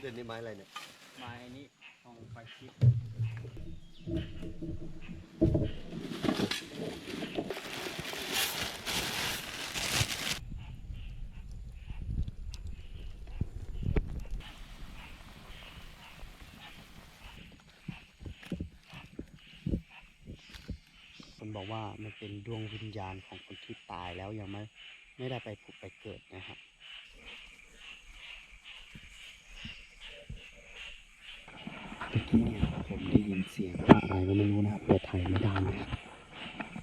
เดือนนี้ไม้อะไรเนี่ย ไม้นี้ของไฟชิปคนบอกว่ามันเป็นดวงวิญญาณของคนที่ตายแล้วยังไม่ไม่ได้ไปผุดไปเกิดนะครับ เมื่อกี้เนี่ยผมได้ยินเสียงอะไรก็ไม่รู้นะครับเปิดไทยไม่ได้นะครับ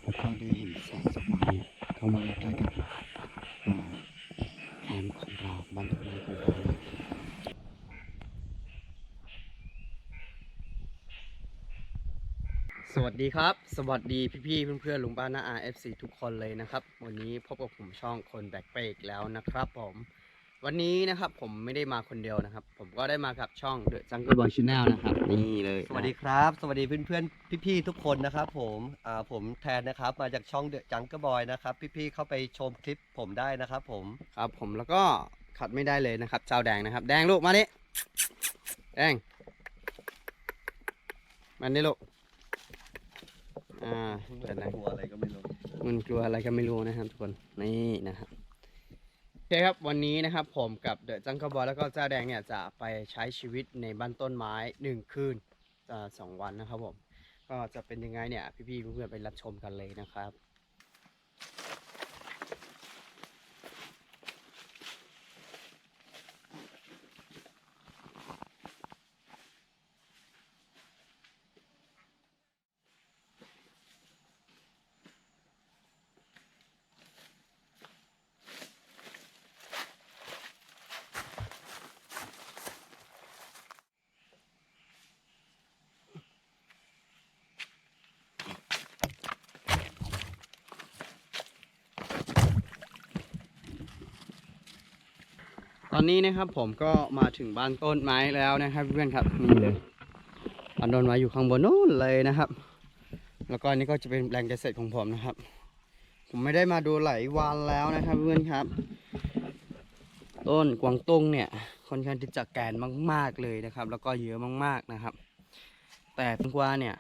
แล้วก็ได้เห็นแสงสว่างเนี่ยเข้ามาใกล้ๆกับอ่าแคมป์ของเราบ้านตรงนี้ของเราสวัสดีครับ สวัสดีพี่ๆเพื่อนๆลุงป้าน้าอา FC ทุกคนเลยนะครับ วันนี้พบกับผมช่องคนแบกเปรกแล้วนะครับ ผม วันนี้นะครับผมไม่ได้มาคนเดียวนะครับ ก็ได้มากับช่อง The Jungle Boy Channel นะครับ นี่เลยสวัสดีครับ สวัสดีเพื่อนๆ พี่ๆ ทุกคนนะครับผมอ่าผมแทนนะครับ มาจากช่องเดอะจังเกอร์บอยนะครับ พี่ๆ เข้าไปชมคลิปผมได้นะครับผม ครับผมแล้วก็ขัดไม่ได้เลยนะครับ เจ้าแดงนะครับ แดงลูกมาดิแดงมันนี่ลูก อ่าเปิดนะกลัวอะไรก็ไม่รู้มันกลัวอะไรก็ไม่รู้นะครับทุกคน นี่นะครับ โอเคครับวันนี้นะครับผมกับเดอะจังกบอลแล้วก็เจ้าแดงเนี่ยจะไปใช้ชีวิตในบ้านต้นไม้หนึ่งคืนจะสองวันนะครับผม ก็จะเป็นยังไงเนี่ย พี่ๆเพื่อนๆไปรับชมกันเลยนะครับ อนนี้นะครับผมก็มาถึงบ้านต้นไม้แล้วนะครับเพื่อนครับนี่เลยบ้านต้นไม้อยู่ข้างบนนู้นเลยนะครับ แล้วก็อันนี้ก็จะเป็นแรงเกษตรของผมนะครับ ผมไม่ได้มาดูหลายวันแล้วนะครับเพื่อนครับ ต้นกวางตุ้งเนี่ยค่อนข้างที่จะแกนมาก ๆเลยนะครับ แล้วก็เยอะมากๆนะครับ แต่ต้นกวาเนี่ย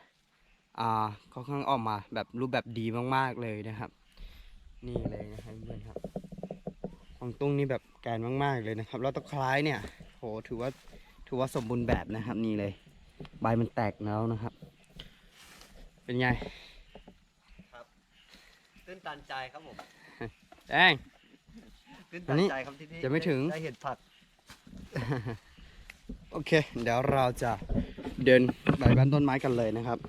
อ่าค่อนข้างออกมาแบบรูปแบบดีมากๆเลยนะครับ นี่เลยนะครับเพื่อนครับ กวางตุ้งนี่แบบแกนมากๆเลยนะครับ แล้วตะไคร้เนี่ยโหถือว่าถือว่าสมบูรณ์แบบนะครับนี่เลย ใบมันแตกแล้วนะครับ เป็นไงตื้นตันใจครับผมแดง ตื้นอัตันนนี้ใจครับที่นี่จะไม่ถึง ได้เห็นผักโอเค เดี๋ยวเราจะเดินไปบ้านต้นไม้กันเลยนะครับ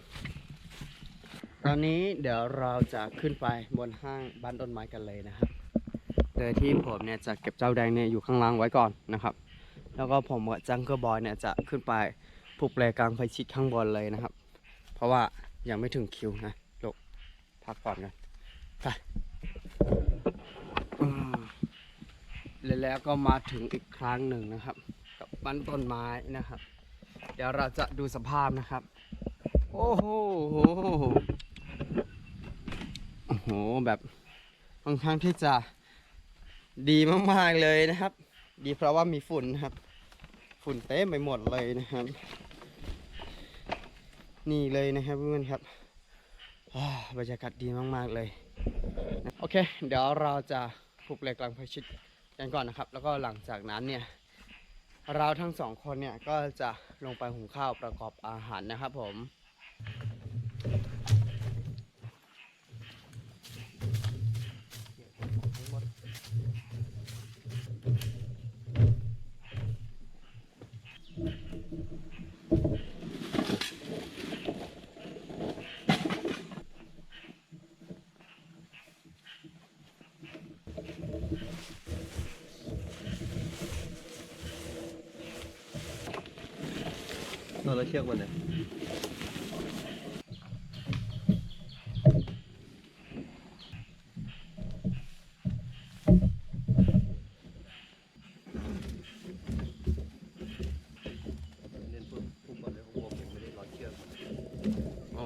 ตอนนี้เดี๋ยวเราจะขึ้นไปบนห้างบ้านต้นไม้กันเลยนะครับ โดยที่ผมเนี่ยจะเก็บเจ้าแดงเนี่ยอยู่ข้างล่างไว้ก่อนนะครับ แล้วก็ผมกับจังเกอร์บอยเนี่ยจะขึ้นไปผูกแปลกลางไฟชิดข้างบนเลยนะครับ เพราะว่ายังไม่ถึงคิวนะลูกพักก่อนกันไปแล้วก็มาถึงอีกครั้งหนึ่งนะครับ กับบ้านต้นไม้นะครับ เดี๋ยวเราจะดูสภาพนะครับ โอ้โหโอ้โหแบบค่อนข้างที่จะ ดีมากๆเลยนะครับ ดีเพราะว่ามีฝุ่นนะครับ ฝุ่นเต็มไปหมดเลยนะครับ นี่เลยนะครับเพื่อนครับอ่าบรรยากาศดีมาก ๆ เลย โอเค เดี๋ยวเราจะผูกเหล็กกลางไฟชิดกันก่อนนะครับ แล้วก็หลังจากนั้นเนี่ย เราทั้งสองคนเนี่ยก็จะลงไปหุงข้าวประกอบอาหารนะครับผม ตัวเราเชือกมันเนี่ยเล่นปุ๊บปุ๊บก่อนเลยของผมยังไม่ได้ร้อยเชือกมัน โอ้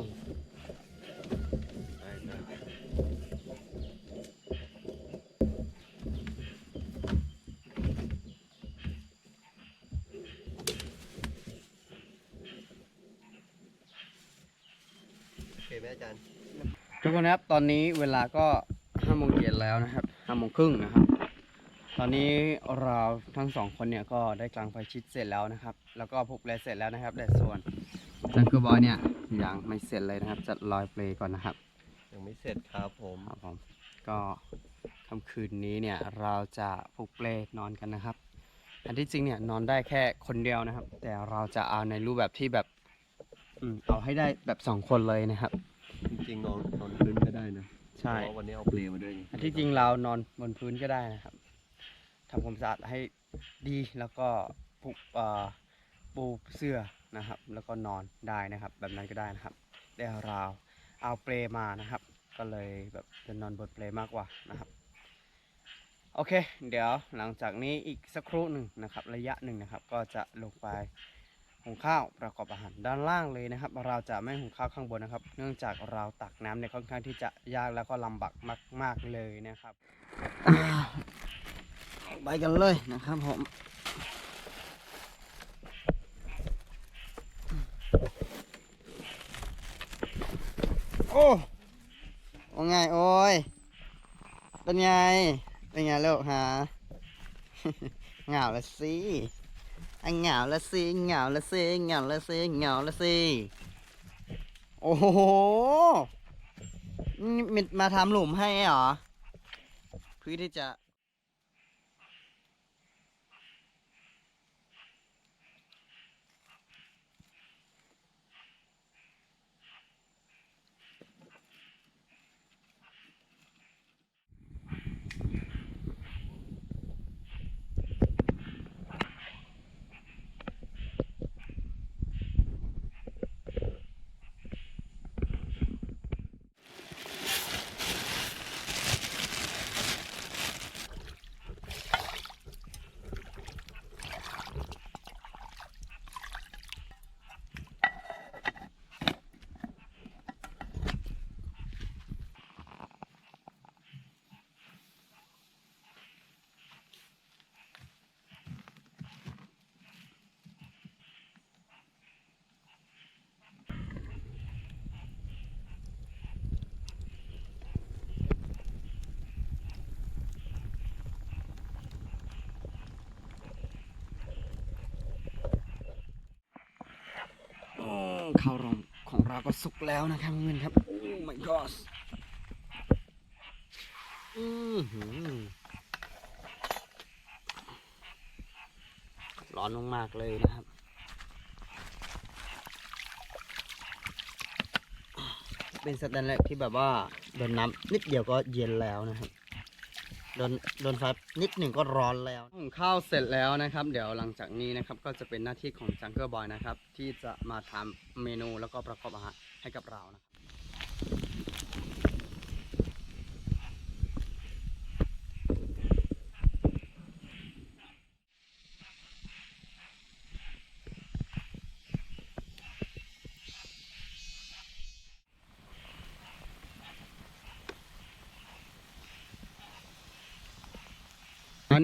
ได้ได้ อาจารย์ ทุกคนครับตอนนี้เวลาก็ห้าโมงเย็นแล้วนะครับห้าโมงครึ่งนะครับ ตอนนี้เราทั้งสองคนเนี่ยก็ได้กลางไฟชิดเสร็จแล้วนะครับ แล้วก็ผูกเปลเสร็จแล้วนะครับแต่ส่วนจังเกอร์บอยเนี่ยยังไม่เสร็จเลยนะครับจะลอยเปลก่อนนะครับยังไม่เสร็จครับผมครับผมก็ค่ำคืนนี้เนี่ยเราจะผูกเปลนอนกันนะครับ อันที่จริงเนี่ยนอนได้แค่คนเดียวนะครับ แต่เราจะเอาในรูปแบบที่แบบอืมเอาให้ได้แบบสองคนเลยนะครับ จริงๆนอนนอนพื้นก็ได้นะใช่เพราะวันนี้เอาเปลมาด้วยไงอันที่จริงเรานอนบนพื้นก็ได้นะครับทำความสะอาดให้ดีแล้วก็ปูเอ่อปูเสื้อนะครับ แล้วก็นอนได้นะครับ แบบนั้นก็ได้นะครับแต่เราเอาเปลมานะครับ ก็เลยแบบจะนอนบนเปลมากกว่านะครับ โอเค เดี๋ยวหลังจากนี้อีกสักครู่หนึ่งนะครับ ระยะหนึ่งนะครับ ก็จะลงไป หุงข้าวประกอบอาหารด้านล่างเลยนะครับ เราจะไม่หุงข้าวข้างบนนะครับ เนื่องจากเราตักน้ำเนี่ยค่อนข้างที่จะยากแล้วก็ลำบากมาก ๆเลยนะครับไปกันเลยนะครับผมโอ้ว่าไงโอ้ย เป็นไง เป็นไงลูกฮะ เหงาละสิ อะเหงาละสิเหงาละสิเหงาละสิเหงาละสิโอ้โหมิดมาทำหลุมให้เหรอเพื่อที่จะ โอ้ ข้าวรองของเราก็สุกแล้วนะครับเพื่อนครับโอ้ my god อือหือร้อนมากๆเลยนะครับเป็นสแตนเลสที่แบบว่าโดนน้ำนิดเดียวก็เย็นแล้วนะครับ โดนโดนไฟนิดหนึ่งก็ร้อนแล้วหุงข้าวเสร็จแล้วนะครับ เดี๋ยวหลังจากนี้นะครับก็จะเป็นหน้าที่ของจังเกอร์บอยนะครับ ที่จะมาทำเมนูแล้วก็ประกอบอาหารให้กับเรานะครับ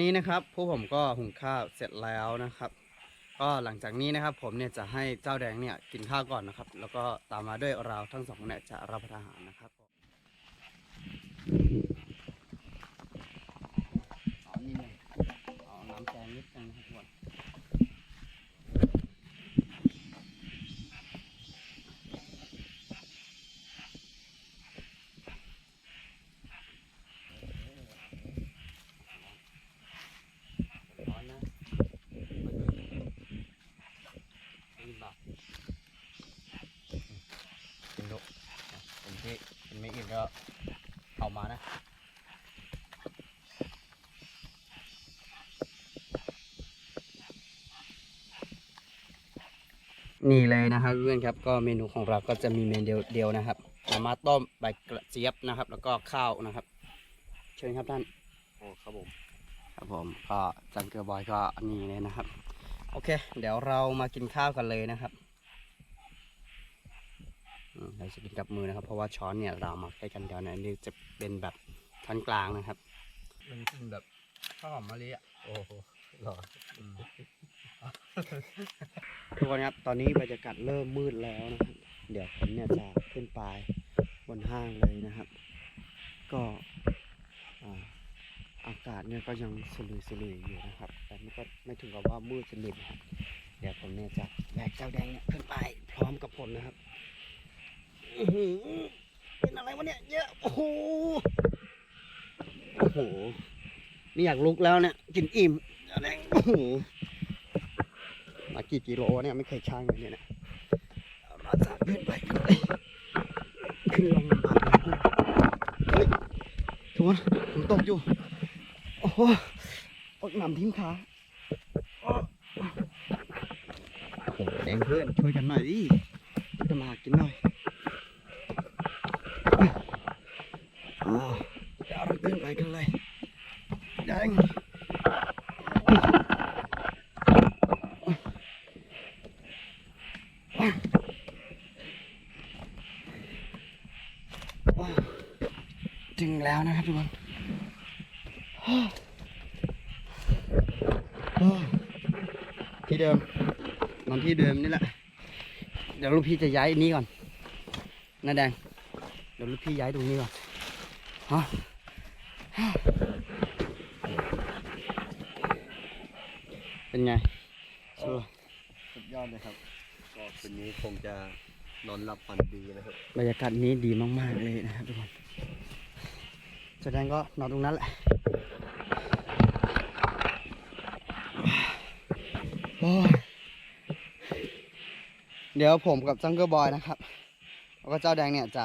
นี้นะครับพวกผมก็หุงข้าวเสร็จแล้วนะครับ ก็หลังจากนี้นะครับ ผมเนี่ยจะให้เจ้าแดงเนี่ยกินข้าวก่อนนะครับ แล้วก็ตามมาด้วยเราทั้งสองเนี่ยจะรับประทานอาหารนะครับเอานี่เลยเอาน้ำแกงนิดนึงนะครับทุกคนร้อนนะนี่บอกกินลูกผมที่กิ นไม่อิ่มก็เอามานะนี่เลยนะครับเพื่อนครับก็เมนูของเราก็จะมีเมนูเดียวเดียวนะครับมาม่าต้มใบกระเจี๊ยบนะครับ แล้วก็ข้าวนะครับ เชิญครับท่านโอ้ครับผมครับผมก็จังเกอร์บอยก็นี่เลยนะครับ โอเค เดี๋ยวเรามากินข้าวกันเลยนะครับอืมเรา จะกินกับมือนะครับ เพราะว่าช้อนเนี่ยเรามาใช้กันเดียวนะอันนี่จะเป็นแบบช้อนกลางนะครับมันเป็นแบบข้าวหอมมะลิอะโอ้โหหรอทุกคนครับตอนนี้บรรยากาศเริ่มมืดแล้วนะครับ เดี๋ยวผมเนี่ยจะขึ้นไปบนห้างเลยนะครับ ก็อ่าอากาศเนี่ยก็ยังสลุยสลุยๆอยู่นะครับ แต่ไม่ก็ไม่ถึงกับว่ามืดสนิทนะครับเดี๋ยวผมเนี่ยจะแบกเจ้าแดงเนี่ยขึ้นไปพร้อมกับผมนะครับอื้อหือ เป็นอะไรวะเนี่ยเยอะโอ้โหโอ้โหนี่อยากลุกแล้วเนี่ยกินอิ่มโอ้โหมากี่กิโลเนี่ยไม่เคยช่างเลยเนี่ยนะเอามาสาดขึ้นไปขึ้นลงลำบากเฮ้ยทุกคนผมตกอยู่โอ้โหอดหนำทิ้มขาโอ้โหแดงเพื่อนช่วยกันหน่อยดิช่วยกันมาหากินหน่อยอ่าเดี๋ยวเราขึ้นไปกันเลยแด งถึงแล้วนะครับทุกคนที่เดิมนอนที่เดิมนี่แหละ เดี๋ยวลูกพี่จะย้ายนนี้ก่อนน้าแดง เดี๋ยวลูกพี่ย้ายตรงนี้ก่อนฮะ เป็นไงสู้สุดยอดเลยครับ ก็คืนนี้คงจะนอนหลับฝันดีนะครับ บรรยากาศนี้ดีมากๆเลยนะครับทุกคนแสดงก็นอนตรงนั้นแหละโอ้ยเดี๋ยวผมกับจังเกอร์บอยนะครับ แล้วก็เจ้าแดงเนี่ยจะ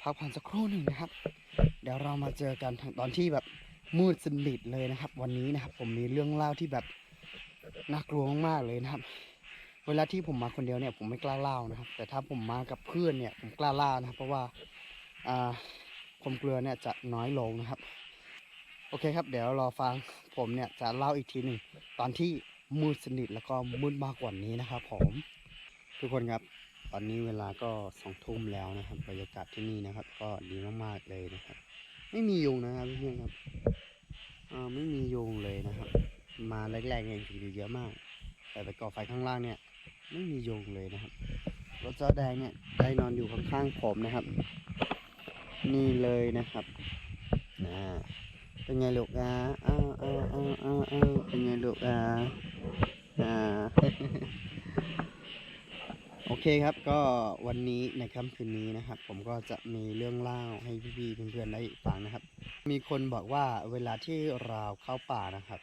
พักผ่อนสักครู่หนึ่งนะครับ เดี๋ยวเรามาเจอกันตอนที่แบบมืดสนิทเลยนะครับ วันนี้นะครับ ผมมีเรื่องเล่าที่แบบ น่ากลัวมากๆเลยนะครับ เวลาที่ผมมาคนเดียวเนี่ยผมไม่กล้าเล่านะครับ แต่ถ้าผมมากับเพื่อนเนี่ยผมกล้าเล่านะครับ เพราะว่าอ่าความกลัวเนี่ยจะน้อยลงนะครับ โอเคครับ เดี๋ยวรอฟังผมเนี่ยจะเล่าอีกทีหนึ่งตอนที่มืดสนิทแล้วก็มืดมากกว่านี้นะครับ ผม ทุกคนครับ ตอนนี้เวลาก็สองทุ่มแล้วนะครับบรรยากาศที่นี่นะครับ ก็ดีมากๆเลยนะครับ ไม่มียุงนะครับเพื่อนครับอ่าไม่มียุงเลยนะครับ มาแรกๆเนี่ยถึงอยู่เยอะมาก แต่ไปก่อไฟข้างล่างเนี่ย ไม่มียงเลยนะครับ รถเจ้าแดงเนี่ยได้นอนอยู่ข้างๆผมนะครับ นี่เลยนะครับนะเป็นไงลูกอะอ้าวอ้าวอ้าวอ้าวอ้าวเป็นไงลูกอะอ่าโอเคครับก็วันนี้ในค่ำคืนนี้นะครับ ผมก็จะมีเรื่องเล่าให้พี่ๆเพื่อนๆได้ฟังนะครับ มีคนบอกว่าเวลาที่เราเข้าป่านะครับ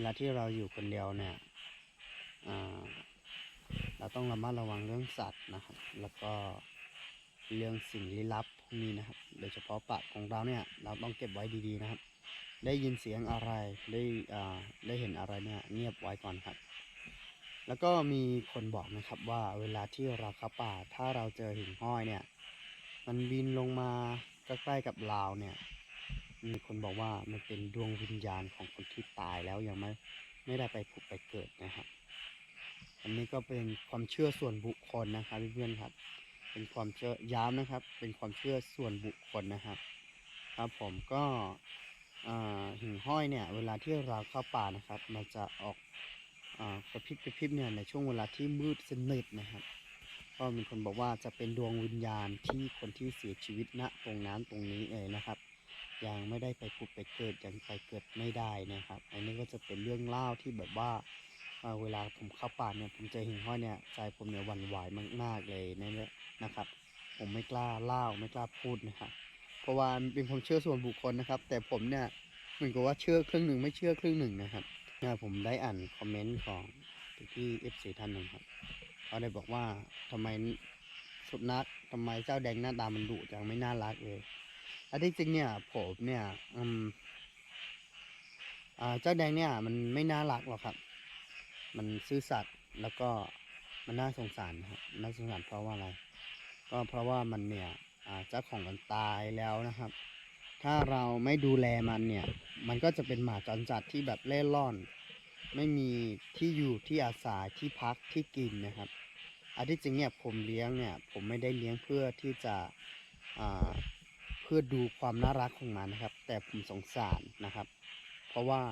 วลาที่เราอยู่คนเดียวเนี่ยเราต้องระมัดระวังเรื่องสัตว์นะครับ แล้วก็เรื่องสิ่งลี้ลับพวกนี้นะครับ โดยเฉพาะป่าของเราเนี่ย เราต้องเก็บไว้ดีๆนะครับ ได้ยินเสียงอะไร ได้ได้เห็นอะไรเนี่ยเงียบไว้ก่อนครับ แล้วก็มีคนบอกนะครับว่าเวลาที่เราเข้าป่า ถ้าเราเจอหิ่งห้อยเนี่ย มันบินลงมาใกล้ๆกับเราเนี่ย มีคนบอกว่ามันเป็นดวงวิญญาณของคนที่ตายแล้วยังไม่ไม่ได้ไปผุดไปเกิดนะครับ อันนี้ก็เป็นความเชื่อส่วนบุคคลนะครับเพื่อนๆครับ เป็นความเชื่อย้ำนะครับ เป็นความเชื่อส่วนบุคคลนะครับ ครับผมก็หิ่งห้อยเนี่ย เวลาที่เราเข้าป่านะครับ มันจะออกกระพริบกระพริบเนี่ยในช่วงเวลาที่มืดสนิทนะครับ ก็มีคนบอกว่าจะเป็นดวงวิญญาณที่คนที่เสียชีวิตณตรงนั้นตรงนี้เองนะครับ ยังไม่ได้ไปผุดไปเกิดยังไปเกิดไม่ได้นะครับ อันนี้ก็จะเป็นเรื่องเล่าที่แบบว่าเวลาผมเข้าป่าเนี่ยผมเจอหิ่งห้อยเนี่ยใจผมเนี่ยหวั่นไหวมากๆเลยนะเนี่ยนะครับ ผมไม่กล้าเล่าไม่กล้าพูดนะครับเพราะว่าเป็นความเชื่อส่วนบุคคลนะครับ แต่ผมเนี่ยเหมือนกับว่าเชื่อครึ่งหนึ่งไม่เชื่อครึ่งหนึ่งนะครับเนี่ยผมได้อ่านคอมเมนต์ของพี่เอฟซีท่านหนึ่งครับเขาได้บอกว่าทำไมสุนัขทำไมเจ้าแดงหน้าตามันดุจังไม่น่ารักเลย อันที่จริงเนี่ยผมเนี่ยอืมอ่าเจ้าแดงเนี่ยมันไม่น่ารักหรอกครับ มันซื่อสัตย์แล้วก็มันน่าสงสารครับน่าสงสารเพราะว่าอะไร ก็เพราะว่ามันเนี่ยอ่าเจ้าของมันตายแล้วนะครับ ถ้าเราไม่ดูแลมันเนี่ย มันก็จะเป็นหมาจรจัดที่แบบเล่ร่อน ไม่มีที่อยู่ที่อาศัยที่พักที่กินนะครับอันที่จริงเนี่ยผมเลี้ยงเนี่ยผมไม่ได้เลี้ยงเพื่อที่จะอ่า พื่อดูความน่ารักของมันนะครับ แต่ผมสงสารนะครับ เพราะว่า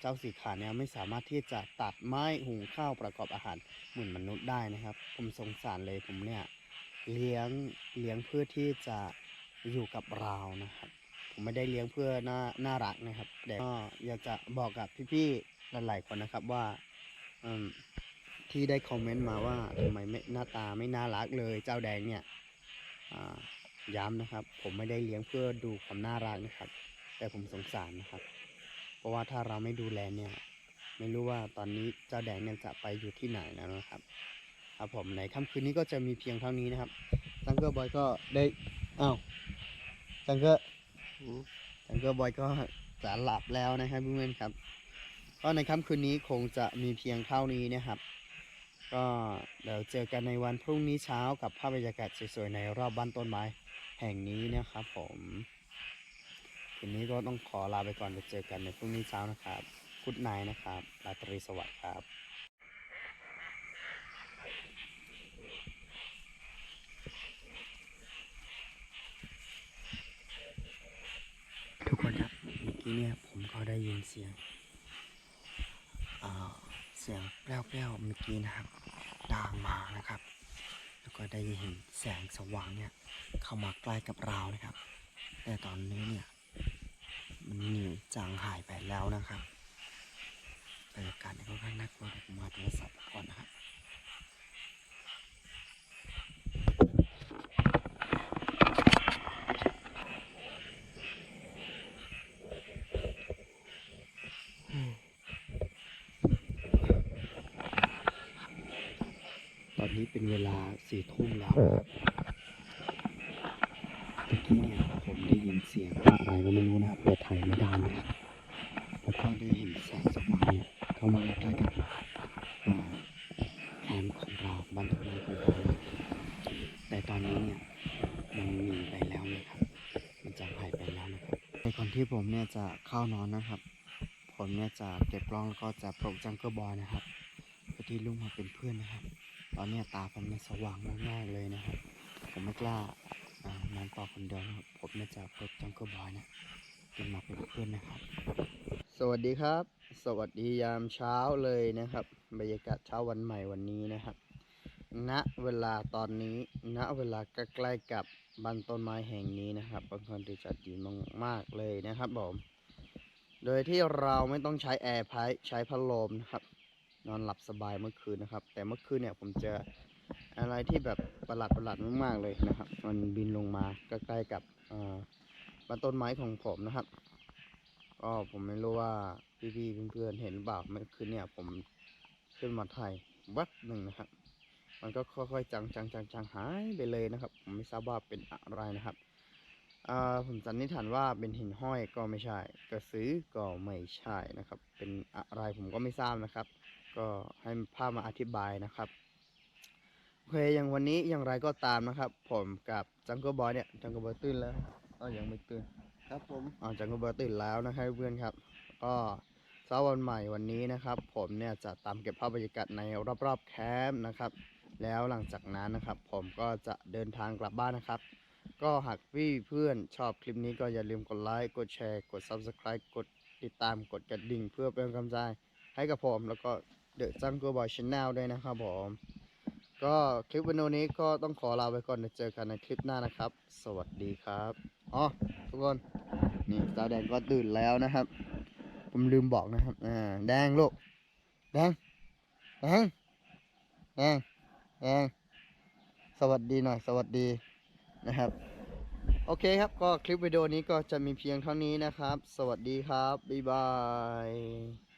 เจ้าสีขาเนี่ยไม่สามารถที่จะตัดไม้หุงข้าวประกอบอาหารเหมือนมนุษย์ได้นะครับ ผมสงสารเลยผมเนี่ยเลี้ยงเลี้ยงเพื่อที่จะอยู่กับเรานะครับ ผมไม่ได้เลี้ยงเพื่อน่าน่ารักนะครับแต่ก็อยากจะบอกกับพี่ๆหลายๆคนนะครับว่าที่ได้คอมเมนต์มาว่าทำไมไม่หน้าตาไม่น่ารักเลยเจ้าแดงเนี่ย ย้ำนะครับ ผมไม่ได้เลี้ยงเพื่อดูความน่ารักนะครับ แต่ผมสงสารนะครับ เพราะว่าถ้าเราไม่ดูแลเนี่ย ไม่รู้ว่าตอนนี้เจ้าแดงเนี่ยจะไปอยู่ที่ไหนแล้วนะครับ ครับผมในค่ำคืนนี้ก็จะมีเพียงเท่านี้นะครับจังเกอร์บอยก็ได้อ้าวจังเกอร์อืมจังเกอร์บอยก็จะหลับแล้วนะครับเพื่อนๆครับก็ในค่ำคืนนี้คงจะมีเพียงเท่านี้นะครับ ก็เดี๋ยวเจอกันในวันพรุ่งนี้เช้ากับภาพบรรยากาศสวยๆในรอบบ้านต้นไม้ แห่งนี้นะครับผมคืนนี้ก็ต้องขอลาไปก่อนเดี๋ยวเจอกันในพรุ่งนี้เช้านะครับกุดไนนะครับราตรีสวัสดิ์ครับทุกคนครับเมื่อกี้เนี่ยผมก็ได้ยินเสียงอ่าเสียงแปรี้วๆเมื่อกี้นะครับดังมานะครับ แล้ว ก็ได้เห็นแสงสว่างเนี่ยเข้ามาใกล้กับเรานะครับ แต่ตอนนี้เนี่ยมันหนีจางหายไปแล้วนะครับบรรยากาศเนี่ยค่อนข้างน่ากลัวเดี๋ยวผมมาโทรศัพท์ก่อนนะครับ ตอนนี้เป็นเวลาสี่ทุ่มแล้วนะครับเมื่อกี้เนี่ยผมได้ยินเสียงอะไรก็ไม่รู้นะครับเปิด ไม่ได้นะครับแล้วก็ได้เห็นแสงสว่างเนี่ยเข้ามาใกล้กับอ่าแคมป์ของเราบ้านต้นไม้ของเราแต่ตอนนี้เนี่ยมันหนีไปแล้วนะครับ มันจะหายไปแล้วนะครับในก่อนที่ผมเนี่ยจะเข้านอนนะครับ ผมเนี่ยจะเก็บกล้องแล้วก็จะปลุกจังเกอร์บอยนะครับเพื่อที่ลุกมาเป็นเพื่อนนะครับ ตอนนี้ตาผมเนี่ยสว่างมากๆเลยนะครับ ผมไม่กล้านอนต่อคนเดียวนะครับผมเนี่ยจะเปิดจังเกิลบอยนะ เป็นมาเป็นเพื่อนนะครับ สวัสดีครับ สวัสดียามเช้าเลยนะครับ บรรยากาศเช้าวันใหม่วันนี้นะครับ ณ เวลาตอนนี้ ณ เวลาใกล้ๆกับบ้านต้นไม้แห่งนี้นะครับเป็นคนที่จัดดีมากๆเลยนะครับผม โดยที่เราไม่ต้องใช้แอร์พายใช้พัดลมนะครับ นอนหลับสบายเมื่อคืนนะครับ แต่เมื่อคืนเนี่ยผมเจออะไรที่แบบประหลาดประหลาดมากๆเลยนะครับ มันบินลงมาใกล้ๆกับอ่า บนต้นไม้ของผมนะครับก็ผมไม่รู้ว่าพี่ๆเพื่อนๆเห็นหรือเปล่าเมื่อคืนเนี่ย ผมขึ้นมาถ่ายวัดหนึ่งนะครับ มันก็ค่อยๆจางๆจางๆหายไปเลยนะครับ ผมไม่ทราบว่าเป็นอะไรนะครับผมสันนิษฐานว่าเป็นหินห้อยก็ไม่ใช่ กระสือก็ไม่ใช่นะครับ เป็นอะไรผมก็ไม่ทราบนะครับ ก็ให้ภาพมาอธิบายนะครับโอเคอย่างวันนี้อย่างไรก็ตามนะครับ ผมกับจังเกิลบอยเนี่ยจังเกิลบอยตื่นแล้ว อ๋อยังไม่ตื่นครับผมอ๋อจังเกิลบอยตื่นแล้วนะครับเพื่อนครับ ก็เช้าวันใหม่วันนี้นะครับ ผมเนี่ยจะตามเก็บภาพบรรยากาศในรอบๆแคมป์นะครับ แล้วหลังจากนั้นนะครับ ผมก็จะเดินทางกลับบ้านนะครับ ก็หากพี่เพื่อนชอบคลิปนี้ก็อย่าลืมกดไลค์กดแชร์กด Subscribe กดติดตามกดกระดิ่งเพื่อเป็นกำลังใจให้กับผมแล้วก็เดอะจังเกิลบอยชแนลด้วยนะครับผม ก็คลิปวิดีโอนี้ก็ต้องขอลาไปก่อนเดี๋ยวเจอกันในคลิปหน้านะครับ สวัสดีครับอ๋อทุกคนนี่สาวแดงก็ตื่นแล้วนะครับ ผมลืมบอกนะครับอ่าแดงลูกแดงแดงแดงแดงสวัสดีหน่อย สวัสดีนะครับ โอเคครับก็คลิปวิดีโอนี้ก็จะมีเพียงเท่านี้นะครับ สวัสดีครับ บ๊ายบาย